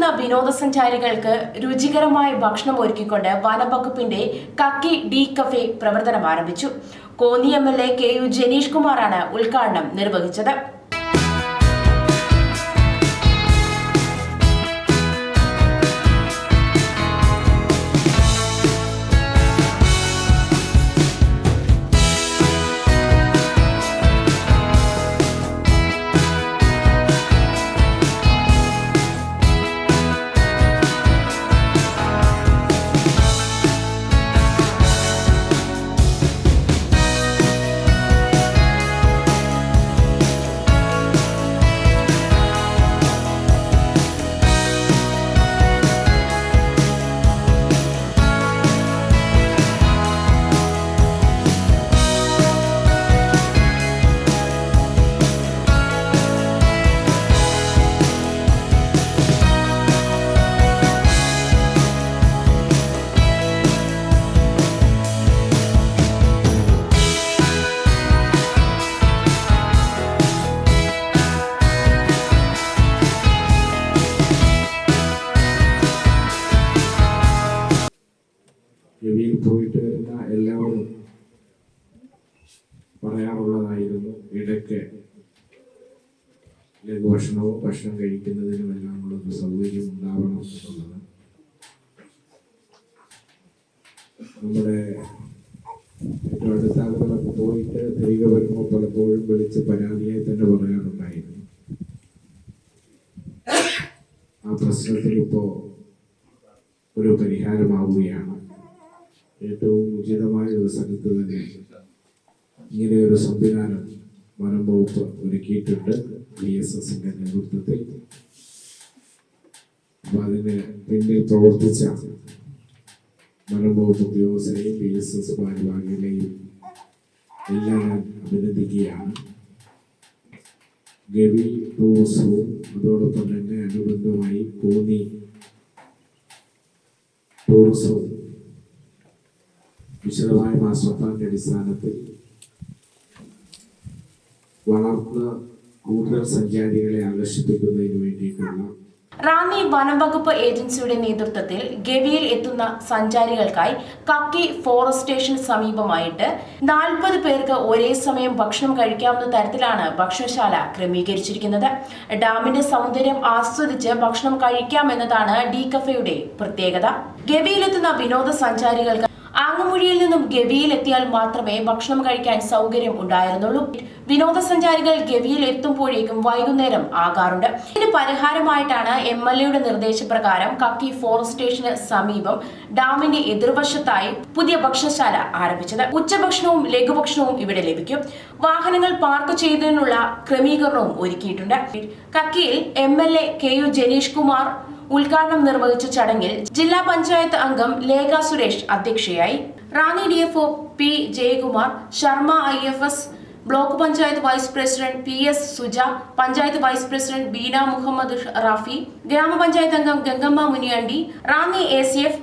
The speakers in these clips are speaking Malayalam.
ഗവിയിലെത്തുന്ന വിനോദസഞ്ചാരികൾക്ക് രുചികരമായ ഭക്ഷണം ഒരുക്കിക്കൊണ്ട് വനംവകുപ്പിന്റെ കക്കി ഡി കഫേ പ്രവർത്തനം ആരംഭിച്ചു. Konni M L A K U Janeesh കുമാറാണ് ഉദ്ഘാടനം നിർവഹിച്ചത്. ഗവിയിൽ പോയിട്ട് വരുന്ന എല്ലാവരും പറയാറുള്ളതായിരുന്നു. ഇടയ്ക്ക് ലഘുഭക്ഷണവും ഭക്ഷണം കഴിക്കുന്നതിനുമെല്ലാം ഉള്ളൊരു സൗകര്യം ഉണ്ടാവണം എന്നുള്ളത്. നമ്മുടെ ഏറ്റവും അടുത്ത ആളുകളൊക്കെ പോയിട്ട് തിരികെ വരുമ്പോൾ പലപ്പോഴും വിളിച്ച് പരാതിയായി തന്നെ പറയാറുണ്ടായിരുന്നു. ആ പ്രശ്നത്തിൽ ഇപ്പോൾ ഒരു പരിഹാരമാവുകയാണ്. ഏറ്റവും ഉചിതമായ ഒരു സ്ഥലത്ത് തന്നെ ഇങ്ങനെ ഒരു സംവിധാനം വനം വകുപ്പ് ഒരുക്കിയിട്ടുണ്ട് ബി എസ് എസിന്റെ നേതൃത്വത്തിൽ. അപ്പൊ അതിന് പിന്നിൽ പ്രവർത്തിച്ച വനം വകുപ്പ് ഉദ്യോഗസ്ഥരെയും ബി എസ് എസ് ഭാരവാഹികളെയും എല്ലാം ഞാൻ അഭിനന്ദിക്കുകയാണ്. ഗവി ടൂറിസവും അതോടൊപ്പം തന്നെ അനുബന്ധമായി കോന്നി ടൂറിസവും വിശദമായ മാസ്റ്റർ പ്ലാന്റെ അടിസ്ഥാനത്തിൽ വളർന്ന് കൂടുതൽ സഞ്ചാരികളെ ആകർഷിപ്പിക്കുന്നതിന് വേണ്ടിയിട്ടുള്ള റാന്നി വനംവകുപ്പ് ഏജൻസിയുടെ നേതൃത്വത്തിൽ ഗവിയിൽ എത്തുന്ന സഞ്ചാരികൾക്കായി കക്കി ഫോറസ്റ്റ് സ്റ്റേഷന് സമീപമായിട്ട് നാൽപ്പത് പേർക്ക് ഒരേ സമയം ഭക്ഷണം കഴിക്കാവുന്ന തരത്തിലാണ് ഭക്ഷണശാല ക്രമീകരിച്ചിരിക്കുന്നത്. ഡാമിന്റെ സൗന്ദര്യം ആസ്വദിച്ച് ഭക്ഷണം കഴിക്കാമെന്നതാണ് ഡി കഫയുടെ പ്രത്യേകത. ഗവിയിലെത്തുന്ന വിനോദസഞ്ചാരികൾക്ക് ആങ്ങമൂഴിയിൽ നിന്നും ഗവിയിൽ എത്തിയാൽ മാത്രമേ ഭക്ഷണം കഴിക്കാൻ സൗകര്യം ഉണ്ടായിരുന്നുള്ളൂ. വിനോദസഞ്ചാരികൾ ഗവിയിൽ എത്തുമ്പോഴേക്കും വൈകുന്നേരം ആകാറുണ്ട്. ഇതിന് പരിഹാരമായിട്ടാണ് എം എൽ എയുടെ നിർദ്ദേശപ്രകാരം കക്കി ഫോറസ്റ്റ് സ്റ്റേഷന് സമീപം ഡാമിന്റെ എതിർവശത്തായി പുതിയ ഭക്ഷണശാല ആരംഭിച്ചത്. ഉച്ചഭക്ഷണവും ലഘുഭക്ഷണവും ഇവിടെ ലഭിക്കും. വാഹനങ്ങൾ പാർക്ക് ചെയ്തതിനുള്ള ക്രമീകരണവും ഒരുക്കിയിട്ടുണ്ട്. കക്കിയിൽ M L A K U Janeesh Kumar ഉദ്ഘാടനം നിർവഹിച്ച ചടങ്ങിൽ ജില്ലാ പഞ്ചായത്ത് അംഗം ലേഖ സുരേഷ് അധ്യക്ഷയായി. Ranni D F O P Jayakumar Sharma I F S block panchayat vice president P S Suja panchayat vice president Beena Muhammad Rafi ഗ്രാമപഞ്ചായത്ത് അംഗം Gangamma Muniyandi Ranni A C F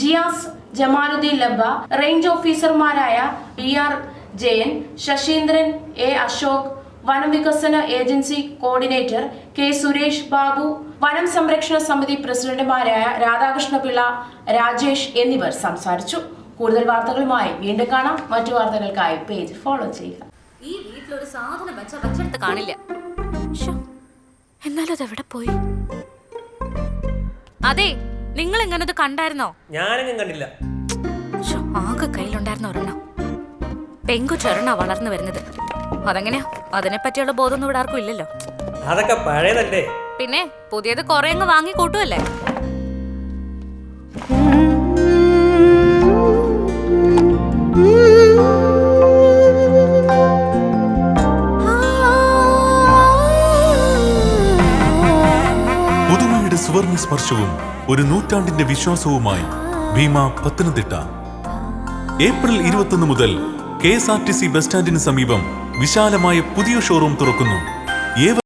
Jiyas Jamaluddin Labba range ഓഫീസർമാരായ B R Jayan Sasheendran A Ashok വനം വികസന agency coordinator K Suresh Babu വനം സംരക്ഷണ സമിതി പ്രസിഡന്റുമാരായ രാധാകൃഷ്ണപിള്ള രാജേഷ് എന്നിവർ സംസാരിച്ചു. കൂടുതൽ വാർത്തകളുമായി വീണ്ടും കാണാം. മറ്റു വാർത്തകൾക്കായി പേജ് ഫോളോ ചെയ്യുക. ഈ വീട്ടിലൊരു സാധനം വെച്ച വെച്ചെടുത്ത് കാണില്ല. എന്നാലും അതെവിടെ പോയി? അതെ നിങ്ങൾ എങ്ങനെ ഇത് കണ്ടായിരുന്നോ? ഞാനെങ്ങും കണ്ടില്ല. ആകെ കയ്യിലുണ്ടായിരുന്ന ഒരെണ്ണം. ചൊരണ വളർന്നു വരുന്നത്. അതെങ്ങനെയാ? അതിനെ പറ്റിയുള്ള ബോധമൊന്നും ഇവിടെ ആർക്കും ഇല്ലല്ലോ. അതൊക്കെ പഴയതല്ലേ? പിന്നെ പുതിയത് കുറെ അങ്ങ് വാങ്ങി കൂട്ടുമല്ലേ പുതുമയുടെ സുവർണ സ്പർശവും ഒരു നൂറ്റാണ്ടിന്റെ വിശ്വാസവുമായി ഭീമ പത്തനംതിട്ട. ഏപ്രിൽ ഇരുപത്തൊന്ന് മുതൽ K S R T C bus സ്റ്റാൻഡിന് സമീപം വിശാലമായ പുതിയ ഷോറൂം തുറക്കുന്നു.